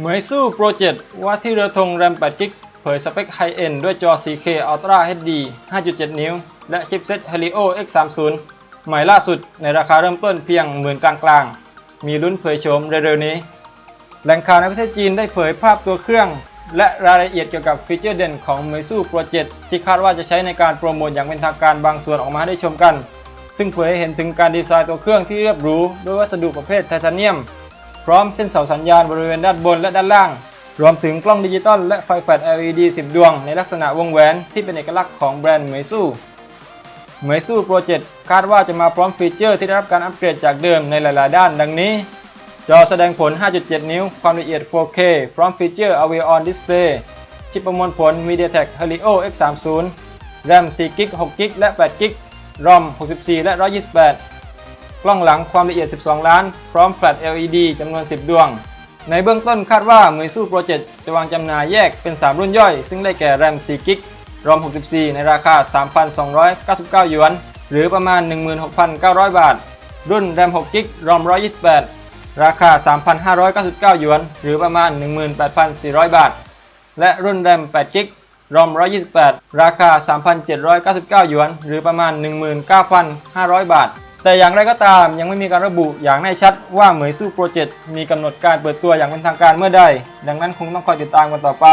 เหมยสู้โปรเจกต์ว่าที่เรือธงแรม8กิกเผยสเปคไฮเอ็นด้วยจอ 4K Ultra HD 5.7 นิ้ว และชิปเซ็ต Helio X30 ใหม่ล่าสุดในราคาเริ่มต้นเพียงหมื่นกลางๆ มีลุ้นเผยโฉมเร็วๆนี้ แหล่งข่าวในประเทศจีนได้เผยภาพตัวเครื่อง และรายละเอียดเกี่ยวกับฟีเจอร์เด่นของเมซูโปรเจกต์ที่คาดว่าจะใช้ในการโปรโมทอย่างเป็นทางการบางส่วนออกมาให้ได้ชมกัน ซึ่งเผยให้เห็นถึงการดีไซน์ตัวเครื่องที่เรียบหรูด้วยวัสดุประเภทไทเทเนียม ร้อมเส้นเสาสัญญาณบริเวณด้านบนและด้านล่าง รวมถึงกล้องดิจิตอลและไฟแฟลช LED 10 ดวง ในลักษณะวงแหวนที่เป็นเอกลักษณ์ของแบรนด์เมยซูเมยซูโปรเจกต์คาดว่าจะมาพร้อมฟีเจอร์ที่ได้รับการอัปเกรดจากเดิมในหลายๆ ด้านดังนี้ จอแสดงผล 5.7 นิ้ว ความละเอียด 4K พร้อมฟีเจอร์ Always On Display ชิปประมวลผล MediaTek Helio X30 RAM 4 g b 6 g b และ 8 g b ROM 64 และ 128 กล้องหลังความละเอียด 12 ล้าน พร้อมแฟลช LED จำนวน 10 ดวง ในเบื้องต้นคาดว่ามือสู้โปรเจกต์จะวางจำหน่ายแยกเป็น 3 รุ่นย่อย ซึ่งได้แก่ RAM 4 g b ROM 64 ในราคา 3,299 หยวน หรือประมาณ 16,900 บาท รุ่น RAM 6 g b ROM 128 ราคา 3,599 หยวน หรือประมาณ 18,400 บาท และรุ่น RAM 8 g b ROM 128 ราคา 3,799 หยวน หรือประมาณ 19,500 บาท แต่อย่างไรก็ตามยังไม่มีการระบุอย่างแน่ชัดว่าเหมยสู้โปรเจกต์มีกำหนดการเปิดตัวอย่างเป็นทางการเมื่อใด ดังนั้นคงต้องคอยติดตามกันต่อไป